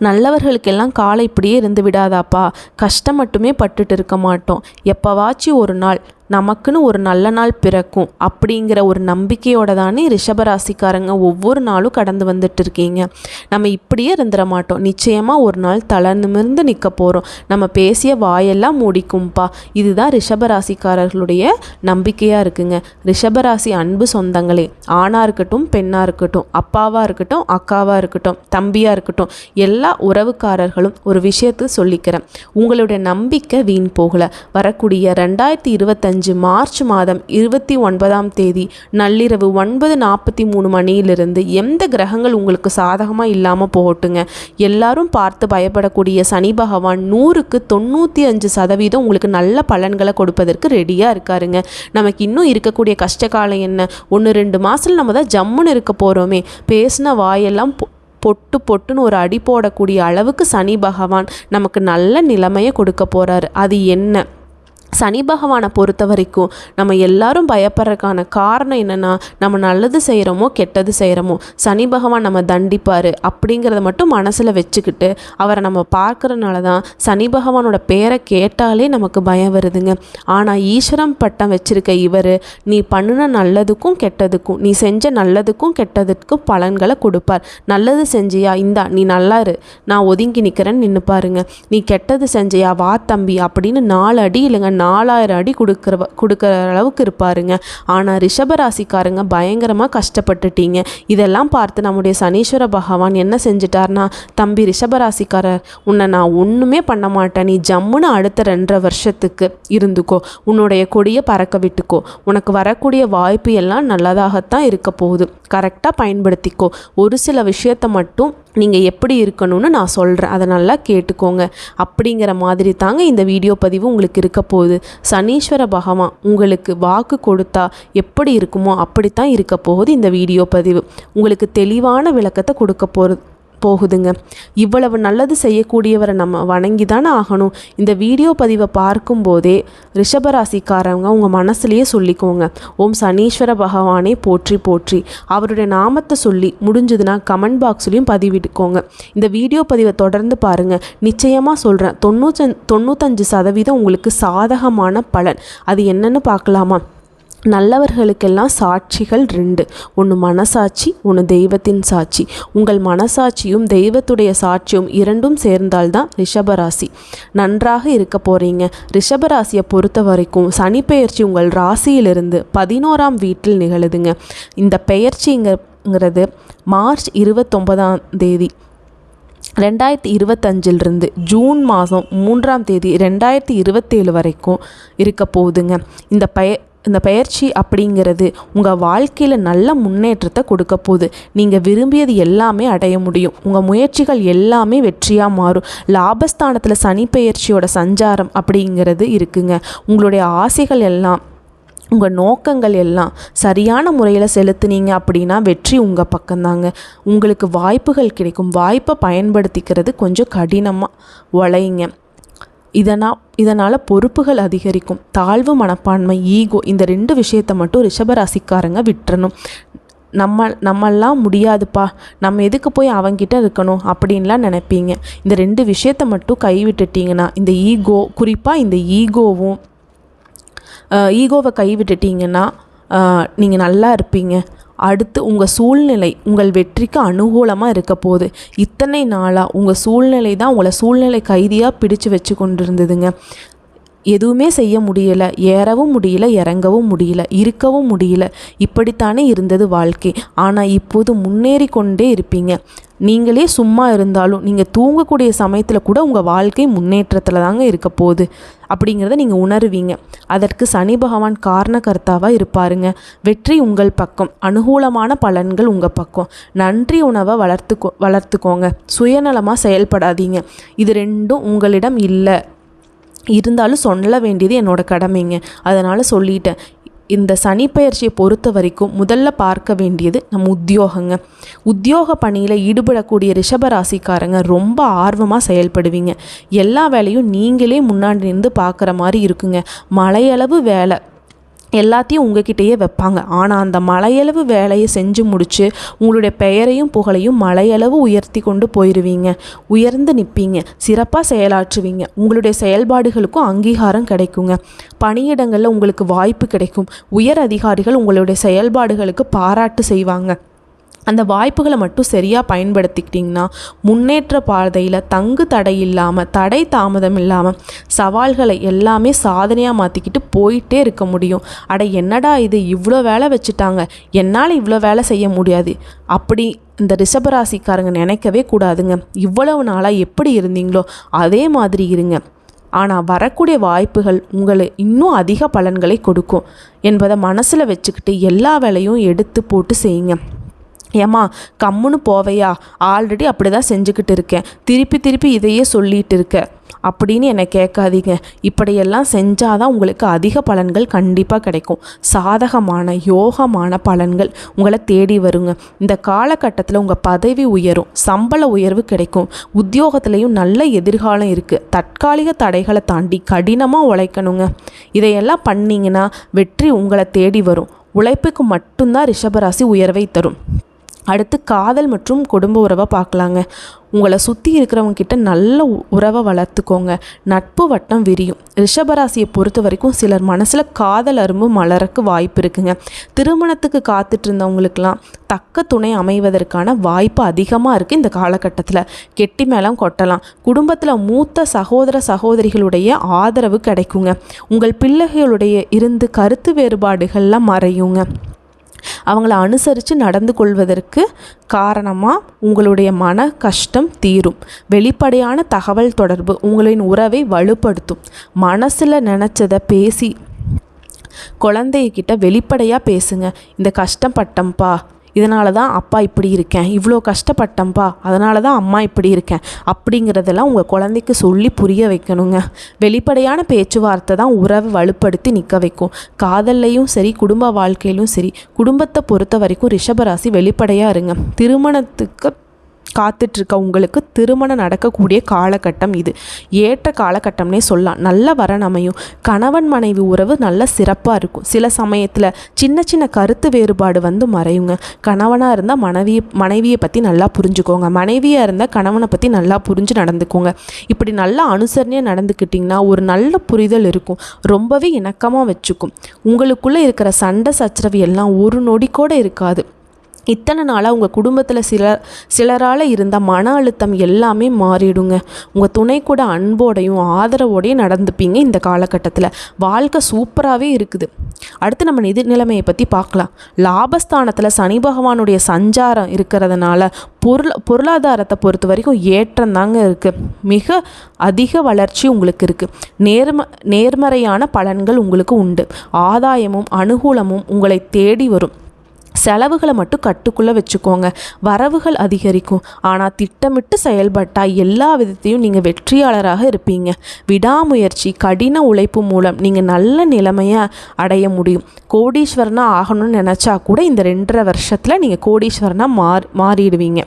நல்லவர்களுக்கெல்லாம் காலை இப்படியே இருந்து விடாதாப்பா. கஷ்டம் மட்டுமே பட்டுட்டு இருக்க மாட்டோம். எப்போவாச்சும் ஒரு நாள். நமக்குன்னு ஒரு நல்ல நாள் பிறக்கும் அப்படிங்கிற ஒரு நம்பிக்கையோட தானே ரிஷபராசிக்காரங்க ஒவ்வொரு நாளும் கடந்து வந்துட்டு இருக்கீங்க. நம்ம இப்படியே இருந்துட மாட்டோம். நிச்சயமாக ஒரு நாள் தலை நிமிர்ந்து நிற்க போகிறோம் நம்ம பேசிய வாயெல்லாம் மூடிக்கும்பா. இதுதான் ரிஷபராசிக்காரர்களுடைய நம்பிக்கையாக இருக்குங்க. ரிஷபராசி அன்பு சொந்தங்களே ஆணாக இருக்கட்டும் பெண்ணாக இருக்கட்டும் அப்பாவாக இருக்கட்டும் அக்காவாக இருக்கட்டும் தம்பியாக இருக்கட்டும் எல்லா உறவுக்காரர்களும் ஒரு விஷயத்தை சொல்லிக்கிறேன். உங்களுடைய நம்பிக்கை வீண் போகலை. வரக்கூடிய ரெண்டாயிரத்தி இருபத்தஞ்சு அஞ்சு மார்ச் மாதம் இருபத்தி ஒன்பதாம் தேதி நள்ளிரவு ஒன்பது நாற்பத்தி மூணு மணியிலிருந்து எந்த கிரகங்கள் உங்களுக்கு சாதகமாக இல்லாமல் போகட்டுங்க. எல்லாரும் பார்த்து பயப்படக்கூடிய சனி பகவான் நூறுக்கு தொண்ணூற்றி அஞ்சு சதவீதம் உங்களுக்கு நல்ல பலன்களை கொடுப்பதற்கு ரெடியாக இருக்காருங்க. நமக்கு இன்னும் இருக்கக்கூடிய கஷ்டகாலம் என்ன? ஒன்று ரெண்டு மாதத்தில் நம்ம தான் ஜம்முன்னு இருக்க போகிறோமே பேசின வாயெல்லாம் பொ- பொட்டு பொட்டுன்னு ஒரு அடி போடக்கூடிய அளவுக்கு சனி பகவான் நமக்கு நல்ல நிலைமையை கொடுக்க போகிறாரு அது என்ன? சனி பகவானை பொறுத்த வரைக்கும் நம்ம எல்லாரும் பயப்படுறதுக்கான காரணம் என்னென்னா நம்ம நல்லது செய்கிறோமோ கெட்டது செய்கிறோமோ சனி பகவான் நம்ம தண்டிப்பார் அப்படிங்கிறத மட்டும் மனசில் வச்சுக்கிட்டு அவரை நம்ம பார்க்குறனால தான் சனி பகவானோட பேரை கேட்டாலே நமக்கு பயம் வருதுங்க. ஆனால் ஈஸ்வரம் பட்டம் வச்சுருக்க இவர் நீ பண்ணின நல்லதுக்கும் கெட்டதுக்கும் நீ செஞ்ச நல்லதுக்கும் கெட்டதுக்கும் பலன்களை கொடுப்பார். நல்லது செஞ்சியா? இந்தா நீ நல்லா இரு நான் ஒதுங்கி நிற்கிறேன்னு நின்று பாருங்க. நீ கெட்டது செஞ்சியா? வா தம்பி அப்படின்னு நாலு அடி இல்லைங்க நாலாயிரம் அடி கொடுக்குற கொடுக்குற அளவுக்கு இருப்பாருங்க. ஆனால் ரிஷபராசிக்காரங்க பயங்கரமாக கஷ்டப்பட்டுட்டீங்க. இதெல்லாம் பார்த்து நம்முடைய சனீஸ்வர பகவான் என்ன செஞ்சிட்டார்னா தம்பி ரிஷபராசிக்காரர் உன்னை நான் ஒன்றுமே பண்ண மாட்டேன். நீ ஜம்முன்னு அடுத்த ரெண்டரை வருஷத்துக்கு இருந்துக்கோ. உன்னுடைய கொடியை பறக்க விட்டுக்கோ. உனக்கு வரக்கூடிய வாய்ப்பு எல்லாம் நல்லதாகத்தான் இருக்க போகுது. கரெக்டாக பயன்படுத்திக்கோ. ஒரு சில விஷயத்தை மட்டும் நீங்கள் எப்படி இருக்கணும்னு நான் சொல்கிறேன் அதை நல்லா கேட்டுக்கோங்க. அப்படிங்கிற மாதிரி தாங்க இந்த வீடியோ பதிவு உங்களுக்கு இருக்க போகுது. சனீஸ்வர பகவான் உங்களுக்கு வாக்கு கொடுத்தா எப்படி இருக்குமோ அப்படித்தான் இருக்க போகுது இந்த வீடியோ பதிவு. உங்களுக்கு தெளிவான விளக்கத்தை கொடுக்க போகிறது போகுதுங்க. இவ்வளவு நல்லது செய்யக்கூடியவரை நம்ம வணங்கி தானே ஆகணும். இந்த வீடியோ பதிவை பார்க்கும்போதே ரிஷபராசிக்காரவங்க உங்கள் மனசுலேயே சொல்லிக்கோங்க. ஓம் சனீஸ்வர பகவானே போற்றி போற்றி. அவருடைய நாமத்தை சொல்லி முடிஞ்சதுன்னா கமெண்ட் பாக்ஸ்லேயும் பதிவிட்டுக்கோங்க. இந்த வீடியோ பதிவை தொடர்ந்து பாருங்கள் நிச்சயமாக சொல்கிறேன் தொண்ணூற்றி தொண்ணூத்தஞ்சு சதவீதம் உங்களுக்கு சாதகமான பலன். அது என்னன்னு பார்க்கலாமா? நல்லவர்களுக்கெல்லாம் சாட்சிகள் ரெண்டு. ஒன்று மனசாட்சி ஒன்று தெய்வத்தின் சாட்சி. உங்கள் மனசாட்சியும் தெய்வத்துடைய சாட்சியும் இரண்டும் சேர்ந்தால்தான் ரிஷபராசி. நன்றாக இருக்க போகிறீங்க ரிஷபராசியை பொறுத்த வரைக்கும் சனி பெயர்ச்சி உங்கள் ராசியிலிருந்து பதினோராம் வீட்டில் நிகழுதுங்க. இந்த பெயர்ச்சிங்கிறது மார்ச் இருபத்தொன்பதாம் தேதி ரெண்டாயிரத்தி இருபத்தஞ்சிலிருந்து ஜூன் மாதம் மூன்றாம் தேதி ரெண்டாயிரத்தி இருபத்தேழு வரைக்கும் இருக்க போகுதுங்க. இந்த பய இந்த பயிற்சி அப்படிங்கிறது உங்கள் வாழ்க்கையில் நல்ல முன்னேற்றத்தை கொடுக்க போகுது. நீங்கள் விரும்பியது எல்லாமே அடைய முடியும். உங்கள் முயற்சிகள் எல்லாமே வெற்றியாக மாறும். லாபஸ்தானத்தில் சனி பயிற்சியோட சஞ்சாரம் அப்படிங்கிறது இருக்குங்க. உங்களுடைய ஆசைகள் எல்லாம் உங்கள் நோக்கங்கள் எல்லாம் சரியான முறையில் செலுத்துனீங்க அப்படின்னா வெற்றி உங்கள் பக்கம்தாங்க. உங்களுக்கு வாய்ப்புகள் கிடைக்கும். வாய்ப்பை பயன்படுத்திக்கிறது கொஞ்சம் கடினமாக உழையுங்க இதனால் இதனால் பொறுப்புகள் அதிகரிக்கும். தாழ்வு மனப்பான்மை ஈகோ இந்த ரெண்டு விஷயத்தை மட்டும் ரிஷபராசிக்காரங்க விட்டுறணும். நம்ம நம்மெல்லாம் முடியாதுப்பா. நம்ம எதுக்கு போய் அவங்கிட்ட இருக்கணும் அப்படின்லாம் நினைப்பீங்க. இந்த ரெண்டு விஷயத்தை மட்டும் கைவிட்டுட்டீங்கன்னா இந்த ஈகோ குறிப்பாக இந்த ஈகோவும் ஈகோவை கைவிட்டுட்டீங்கன்னா நீங்கள் நல்லா இருப்பீங்க. அடுத்து உங்கள் சூழ்நிலை உங்கள் வெற்றிக்கு அனுகூலமாக இருக்க போகுது. இத்தனை நாளாக உங்கள் சூழ்நிலை தான் உங்களை சூழ்நிலை கைதியாக பிடிச்சு வச்சு கொண்டு இருந்ததுங்க எதுவுமே செய்ய முடியல. ஏறவும் முடியல இறங்கவும் முடியல இருக்கவும் முடியல. இப்படித்தானே இருந்தது வாழ்க்கை. ஆனால் இப்போது முன்னேறி கொண்டே இருப்பீங்க. நீங்களே சும்மா இருந்தாலும் நீங்கள் தூங்கக்கூடிய சமயத்தில் கூட உங்கள் வாழ்க்கை முன்னேற்றத்தில் தாங்க இருக்க போகுது. அப்படிங்கிறத நீங்கள் உணருவீங்க. அதற்கு சனி பகவான் காரணகர்த்தாவாக இருப்பாருங்க. வெற்றி உங்கள் பக்கம். அனுகூலமான பலன்கள் உங்கள் பக்கம். நன்றி உணவை வளர்த்துக்கோ வளர்த்துக்கோங்க. சுயநலமாக செயல்படாதீங்க. இது ரெண்டும் உங்களிடம் இல்லை. இருந்தாலும் சொல்ல வேண்டியது என்னோட கடமைங்க. அதனால் சொல்லிட்டேன். இந்த சனிப்பெயர்ச்சியை பொறுத்த வரைக்கும் முதல்ல பார்க்க வேண்டியது நம்ம உத்தியோகங்க. உத்தியோக பணியில் ஈடுபடக்கூடிய ரிஷபராசிக்காரங்க ரொம்ப ஆர்வமாக செயல்படுவீங்க. எல்லா வேலையும் நீங்களே முன்னாடி நின்று பார்க்குற மாதிரி இருக்குங்க. மலையளவு வேலை எல்லாத்தையும் உங்ககிட்டயே வைப்பாங்க. ஆனால் அந்த மலையளவு வேலையை செஞ்சு முடிச்சு உங்களுடைய பெயரையும் புகழையும் மலையளவு உயர்த்தி கொண்டு போயிடுவீங்க உயர்ந்து நிற்பீங்க சிறப்பாக செயலாற்றுவீங்க. உங்களுடைய செயல்பாடுகளுக்கும் அங்கீகாரம் கிடைக்குங்க. பணியிடங்களில் உங்களுக்கு வாய்ப்பு கிடைக்கும். உயர் அதிகாரிகள் உங்களுடைய செயல்பாடுகளுக்கு பாராட்டு செய்வாங்க. அந்த வாய்ப்புகளை மட்டும் சரியாக பயன்படுத்திக்கிட்டிங்கன்னா முன்னேற்ற பாதையில் தங்கு தடை இல்லாமல் தடை தாமதம் இல்லாமல் சவால்களை எல்லாமே சாதனையாக மாற்றிக்கிட்டு போயிட்டே இருக்க முடியும். அட என்னடா இது? இவ்வளோ வேலை வச்சுட்டாங்க. என்னால் இவ்வளோ வேலை செய்ய முடியாது. அப்படி இந்த ரிஷபராசிக்காரங்க நினைக்கவே கூடாதுங்க. இவ்வளவு நாளாக எப்படி இருந்தீங்களோ அதே மாதிரி இருங்க. ஆனால் வரக்கூடிய வாய்ப்புகள் உங்களை இன்னும் அதிக பலன்களை கொடுக்கும் என்பதை மனசில் வச்சுக்கிட்டு எல்லா வேலையும் எடுத்து போட்டு செய்யுங்க. ஏம்மா கம்முன்னு போவையா? ஆல்ரெடி அப்படி தான் செஞ்சுக்கிட்டு இருக்கேன். திருப்பி திருப்பி இதையே சொல்லிட்டு இருக்க. அப்படின்னு என்னை கேட்காதீங்க. இப்படியெல்லாம் செஞ்சால் தான் உங்களுக்கு அதிக பலன்கள் கண்டிப்பாக கிடைக்கும். சாதகமான யோகமான பலன்கள் உங்களை தேடி வருங்க. இந்த காலகட்டத்தில் உங்கள் பதவி உயரும் சம்பள உயர்வு கிடைக்கும். உத்தியோகத்துலேயும் நல்ல எதிர்காலம் இருக்குது தற்காலிக தடைகளை தாண்டி கடினமாக உழைக்கணுங்க. இதையெல்லாம் பண்ணிங்கன்னா வெற்றி உங்களை தேடி வரும். உழைப்புக்கு மட்டும்தான் ரிஷபராசி உயர்வை தரும். அடுத்து காதல் மற்றும் குடும்ப உறவை பார்க்கலாங்க. உங்களை சுற்றி இருக்கிறவங்க கிட்ட நல்ல உ- உறவை வளர்த்துக்கோங்க. நட்பு வட்டம் விரியும். ரிஷபராசியை பொறுத்த வரைக்கும் சிலர் மனசில் காதல் அரும்பு மலரக்கு வாய்ப்பு இருக்குங்க. திருமணத்துக்கு காத்துட்டு இருந்தவங்களுக்கெல்லாம் தக்க துணை அமைவதற்கான வாய்ப்பு அதிகமாக இருக்குது இந்த காலகட்டத்தில். கெட்டி மேளம் கொட்டலாம். குடும்பத்தில் மூத்த சகோதர சகோதரிகளுடைய ஆதரவு கிடைக்குங்க. உங்கள் பிள்ளைகளுடைய இருந்து கருத்து வேறுபாடுகள்லாம் மறையுங்க. அவங்கள அனுசரித்து நடந்து கொள்வதற்கு காரணமாக உங்களுடைய மன கஷ்டம் தீரும். வெளிப்படையான தகவல் தொடர்பு உங்களின் உறவை வலுப்படுத்தும். மனசில் நினச்சதை பேசி குழந்தைகிட்ட வெளிப்படையாக பேசுங்க. இந்த கஷ்டப்பட்டம்ப்பா இதனால தான் அப்பா இப்படி இருக்கேன். இவ்வளோ கஷ்டப்பட்டம்பா அதனால தான் அம்மா இப்படி இருக்கேன். அப்படிங்கிறதெல்லாம் உங்கள் குழந்தைக்கு சொல்லி புரிய வைக்கணுங்க. வெளிப்படையான பேச்சுவார்த்தை தான் உறவை வலுப்படுத்தி நிற்க வைக்கும். காதல்லையும் சரி குடும்ப வாழ்க்கையிலும் சரி குடும்பத்தை பொறுத்த வரைக்கும் ரிஷபராசி வெளிப்படையாக இருங்க. திருமணத்துக்கு காத்துட்ருக்க உங்களுக்கு திருமணம் நடக்கக்கூடிய காலகட்டம் இது. ஏற்ற காலகட்டம்னே சொல்லலாம். நல்ல வரன் அமையும். கணவன் மனைவி உறவு நல்ல சிறப்பாக இருக்கும். சில சமயத்தில் சின்ன சின்ன கருத்து வேறுபாடு வந்து மறையுங்க. கணவனாக இருந்தால் மனைவி மனைவியை பற்றி நல்லா புரிஞ்சுக்கோங்க. மனைவியாக இருந்தால் கணவனை பற்றி நல்லா புரிஞ்சு நடந்துக்கோங்க. இப்படி நல்லா அனுசரணையாக நடந்துக்கிட்டிங்கன்னா ஒரு நல்ல புரிதல் இருக்கும். ரொம்பவே இணக்கமாக வச்சுக்கும். உங்களுக்குள்ளே இருக்கிற சண்டை சச்சரவு எல்லாம் ஒரு நொடி கூட இருக்காது. இத்தனை நாளாக உங்கள் குடும்பத்தில் சில சிலரால் இருந்த மன அழுத்தம் எல்லாமே மாறிடுங்க. உங்கள் துணை கூட அன்போடையும் ஆதரவோடையும் நடந்துப்பீங்க இந்த காலகட்டத்தில். வாழ்க்கை சூப்பராகவே இருக்குது. அடுத்து நம்ம நிதி நிலைமையை பற்றி பார்க்கலாம் லாபஸ்தானத்தில் சனி பகவானுடைய சஞ்சாரம் இருக்கிறதுனால பொருள் பொருளாதாரத்தை பொறுத்த வரைக்கும் ஏற்றம் தாங்க இருக்குது மிக அதிக வளர்ச்சி உங்களுக்கு இருக்குது நேர்ம நேர்மறையான பலன்கள் உங்களுக்கு உண்டு. ஆதாயமும் அனுகூலமும் உங்களை தேடி வரும். செலவுகளை மட்டும் கட்டுக்குள்ளே வச்சுக்கோங்க. வரவுகள் அதிகரிக்கும். ஆனால் திட்டமிட்டு செயல்பட்டால் எல்லா விதத்தையும் நீங்கள் வெற்றியாளராக இருப்பீங்க. விடாமுயற்சி கடின உழைப்பு மூலம் நீங்கள் நல்ல நிலைமையை அடைய முடியும். கோடீஸ்வரனாக ஆகணும்னு நினச்சா கூட இந்த ரெண்டரை வருஷத்தில் நீங்கள் கோடீஸ்வரனாக மாறி மாறிடுவீங்க.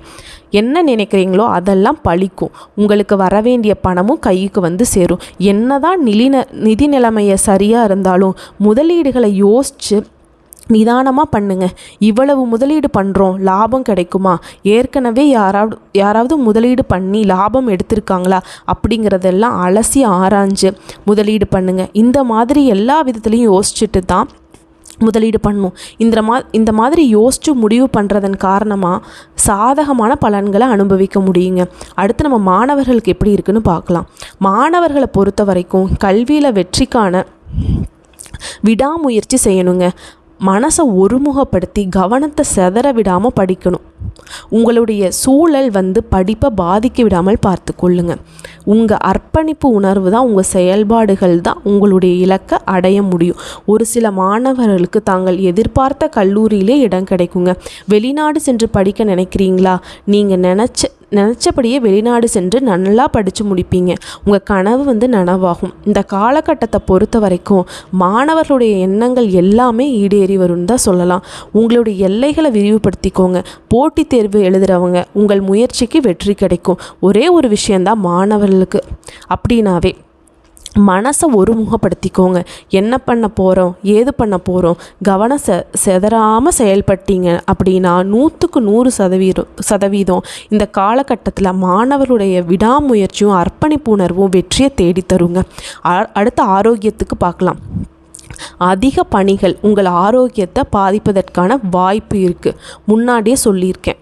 என்ன நினைக்கிறீங்களோ அதெல்லாம் பழிக்கும். உங்களுக்கு வர வேண்டிய பணமும் கைக்கு வந்து சேரும். என்னதான் நிலின நிதி நிலைமையை சரியாக இருந்தாலும் முதலீடுகளை யோசித்து நிதானமாக பண்ணுங்க. இவ்வளவு முதலீடு பண்ணுறோம் லாபம் கிடைக்குமா? ஏற்கனவே யாராவது யாராவது முதலீடு பண்ணி லாபம் எடுத்திருக்காங்களா? அப்படிங்கிறதெல்லாம் அலசி ஆராய்ஞ்சு முதலீடு பண்ணுங்க. இந்த மாதிரி எல்லா விதத்துலேயும் யோசிச்சுட்டு தான் முதலீடு பண்ணும். இந்த மா இந்த மாதிரி யோசித்து முடிவு பண்ணுறதன் காரணமாக சாதகமான பலன்களை அனுபவிக்க முடியுங்க. அடுத்து நம்ம மாணவர்களுக்கு எப்படி இருக்குன்னு பார்க்கலாம். மாணவர்களை பொறுத்த வரைக்கும் கல்வியில் வெற்றிக்கான விடாமுயற்சி செய்யணுங்க. மனசை ஒருமுகப்படுத்தி கவனத்தை செதற விடாமல் படிக்கணும். உங்களுடைய சூழல் வந்து படிப்பை பாதிக்க விடாமல் பார்த்து கொள்ளுங்க. உங்கள் அர்ப்பணிப்பு உணர்வு தான் உங்கள் செயல்பாடுகள் தான் உங்களுடைய இலக்கை அடைய முடியும். ஒரு சில மாணவர்களுக்கு தாங்கள் எதிர்பார்த்த கல்லூரியிலே இடம் கிடைக்குங்க. வெளிநாடு சென்று படிக்க நினைக்கிறீங்களா? நீங்கள் நினச்ச நினச்சபடியே வெளிநாடு சென்று நல்லா படித்து முடிப்பீங்க. உங்கள் கனவு வந்து நனவாகும். இந்த காலகட்டத்தை பொறுத்த வரைக்கும் மாணவர்களுடைய எண்ணங்கள் எல்லாமே ஈடேறி வரும்னு தான் சொல்லலாம். உங்களுடைய எல்லைகளை விரிவுபடுத்திக்கோங்க. போட்டித் தேர்வு எழுதுகிறவங்க உங்கள் முயற்சிக்கு வெற்றி கிடைக்கும். ஒரே ஒரு விஷயந்தான் மாணவர்களுக்கு. அப்படின்னாவே மனசை ஒருமுகப்படுத்திக்கோங்க. என்ன பண்ண போகிறோம் ஏது பண்ண போகிறோம் கவனம் செ செதறாமல் செயல்பட்டீங்க அப்படின்னா நூற்றுக்கு நூறு சதவீதம் சதவீதம் இந்த காலகட்டத்தில் மாணவர்களுடைய விடாமுயற்சியும் அர்ப்பணிப்பு உணர்வும் வெற்றியை தேடித்தருங்க. அடுத்த ஆரோக்கியத்துக்கு பார்க்கலாம். அதிக பணிகள் உங்கள் ஆரோக்கியத்தை பாதிப்பதற்கான வாய்ப்பு இருக்குது முன்னாடியே சொல்லியிருக்கேன்.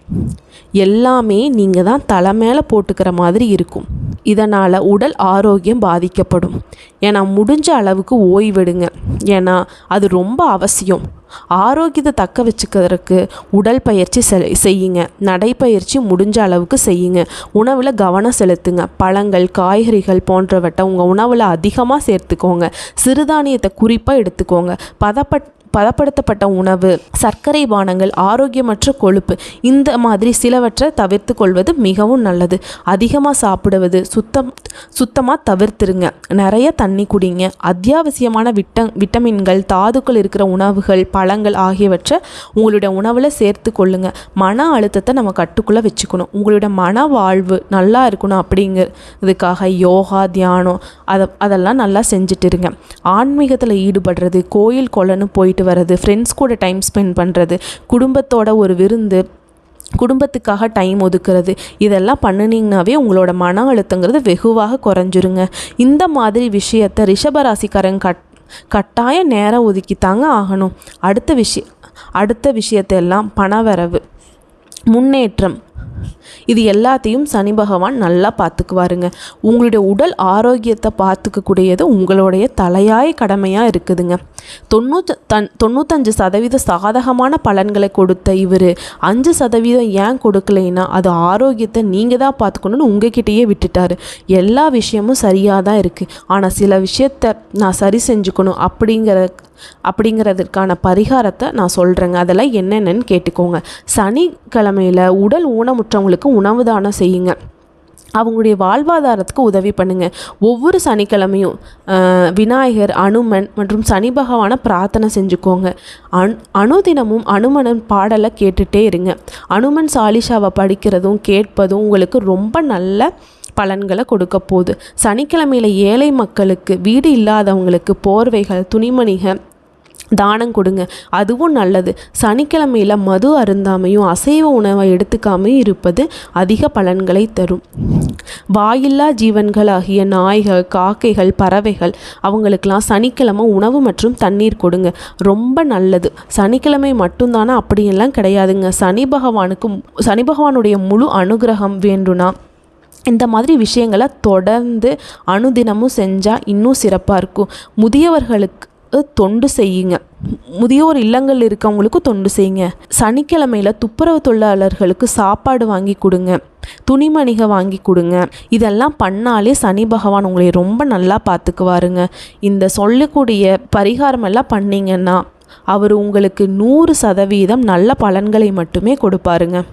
எல்லாமே நீங்கள் தான் தலை மேலே போட்டுக்கிற மாதிரி இருக்கும். இதனால் உடல் ஆரோக்கியம் பாதிக்கப்படும். ஏன்னா முடிஞ்ச அளவுக்கு ஓய்வெடுங்க. ஏன்னா அது ரொம்ப அவசியம். ஆரோக்கியத்தை தக்க வச்சுக்கிறதுக்கு உடல் பயிற்சி செய்யுங்க. நடைப்பயிற்சி முடிஞ்ச அளவுக்கு செய்யுங்க. உணவில் கவனம் செலுத்துங்க. பழங்கள் காய்கறிகள் போன்றவற்றை உங்கள் உணவில் அதிகமாக சேர்த்துக்கோங்க. சிறுதானியத்தை குறிப்பாக எடுத்துக்கோங்க. பதப்பட் பதப்படுத்தப்பட்ட உணவு சர்க்கரை பானங்கள் ஆரோக்கியமற்ற கொழுப்பு இந்த மாதிரி சிலவற்றை தவிர்த்து கொள்வது மிகவும் நல்லது. அதிகமாக சாப்பிடுவது சுத்தம் சுத்தமாக தவிர்த்துருங்க. நிறைய தண்ணி குடிங்க. அத்தியாவசியமான விட்ட விட்டமின்கள் தாதுக்கள் இருக்கிற உணவுகள் பழங்கள் ஆகியவற்றை உங்களுடைய உணவில் சேர்த்து கொள்ளுங்க. மன அழுத்தத்தை நம்ம கட்டுக்குள்ளே வச்சுக்கணும். உங்களுடைய மன வாழ்வு நல்லா இருக்கணும் அப்படிங்கிறதுக்காக யோகா தியானம் அதை அதெல்லாம் நல்லா செஞ்சுட்டு இருங்க. ஆன்மீகத்தில் ஈடுபடுறது கோயில் கொலன்னு போயிட்டு வர்றது ஃப்ரெண்ட்ஸ் கூட டைம் ஸ்பெண்ட் பண்ணுறது குடும்பத்தோட ஒரு விருந்து குடும்பத்துக்காக டைம் ஒதுக்குறது இதெல்லாம் பண்ணினீங்கனாவே உங்களோட மன அழுத்தங்கிறது வெகுவாக குறைஞ்சிருங்க. இந்த மாதிரி விஷயத்த ரிஷபராசிக்காரங்க கட் கட்டாய நேரம் ஒதுக்கித்தாங்க ஆகணும். அடுத்த விஷயம் அடுத்த விஷயத்தெல்லாம் பணவரவு முன்னேற்றம் இது எல்லாத்தையும் சனி பகவான் நல்லா பார்த்துக்குவாருங்க. உங்களுடைய உடல் ஆரோக்கியத்தை பார்த்துக்கக்கூடியது உங்களுடைய தலையாய கடமையாக இருக்குதுங்க. தொண்ணூற்று தன் தொண்ணூத்தஞ்சு சதவீத சாதகமான பலன்களை கொடுத்த இவர் அஞ்சு சதவீதம் ஏன் கொடுக்கலைன்னா அது ஆரோக்கியத்தை நீங்கள் தான் பார்த்துக்கணுன்னு உங்ககிட்டயே விட்டுட்டாரு. எல்லா விஷயமும் சரியாக தான் இருக்குது ஆனால் சில விஷயத்த நான் சரி செஞ்சுக்கணும் அப்படிங்கிற அப்படிங்கிறதுக்கான பரிகாரத்தை நான் சொல்கிறேங்க அதெல்லாம் என்னென்னு கேட்டுக்கோங்க. சனிக்கிழமையில் உடல் ஊனமுற்றவங்களுக்கு உணவு தானம் செய்யுங்க. அவங்களுடைய வாழ்வாதாரத்துக்கு உதவி பண்ணுங்கள் ஒவ்வொரு சனிக்கிழமையும் விநாயகர் அனுமன் மற்றும் சனி பகவானை பிரார்த்தனை செஞ்சுக்கோங்க. அணு அணுதினமும் அனுமனன் பாடலை கேட்டுகிட்டே இருங்க. அனுமன் சாலிஷாவை படிக்கிறதும் கேட்பதும் உங்களுக்கு ரொம்ப நல்ல பலன்களை கொடுக்க போகுது. சனிக்கிழமையில் ஏழை மக்களுக்கு வீடு இல்லாதவங்களுக்கு போர்வைகள் துணிமணிகள் தானம் கொடுங்க. அதுவும் நல்லது. சனிக்கிழமையில் மது அருந்தாமையும் அசைவ உணவை எடுத்துக்காமையும் இருப்பது அதிக பலன்களை தரும். வாயில்லா ஜீவன்களாகிய நாய்கள் காக்கைகள் பறவைகள் அவங்களுக்கெல்லாம் சனிக்கிழமை உணவு மற்றும் தண்ணீர் கொடுங்க. ரொம்ப நல்லது. சனிக்கிழமை மட்டும்தானா? அப்படியெல்லாம் கிடையாதுங்க. சனி பகவானுக்கு சனி பகவானுடைய முழு அனுகிரகம் வேண்டுனா இந்த மாதிரி விஷயங்களை தொடர்ந்து அனுதினமும் செஞ்சால் இன்னும் சிறப்பாக இருக்கும். முதியவர்களுக்கு தொண்டு செய்யுங்க. முதியோர் இல்லங்கள் இருக்கவங்களுக்கு தொண்டு செய்யுங்க. சனிக்கிழமையில் துப்புரவு தொழிலாளர்களுக்கு சாப்பாடு வாங்கி கொடுங்க. துணிமணிக வாங்கி கொடுங்க. இதெல்லாம் பண்ணாலே சனி பகவான் உங்களை ரொம்ப நல்லா பார்த்துக்குவாருங்க. இந்த சொல்லக்கூடிய பரிகாரம் எல்லாம் பண்ணிங்கன்னா அவர் உங்களுக்கு நூறு சதவீதம் நல்ல பலன்களை மட்டுமே கொடுப்பாருங்க.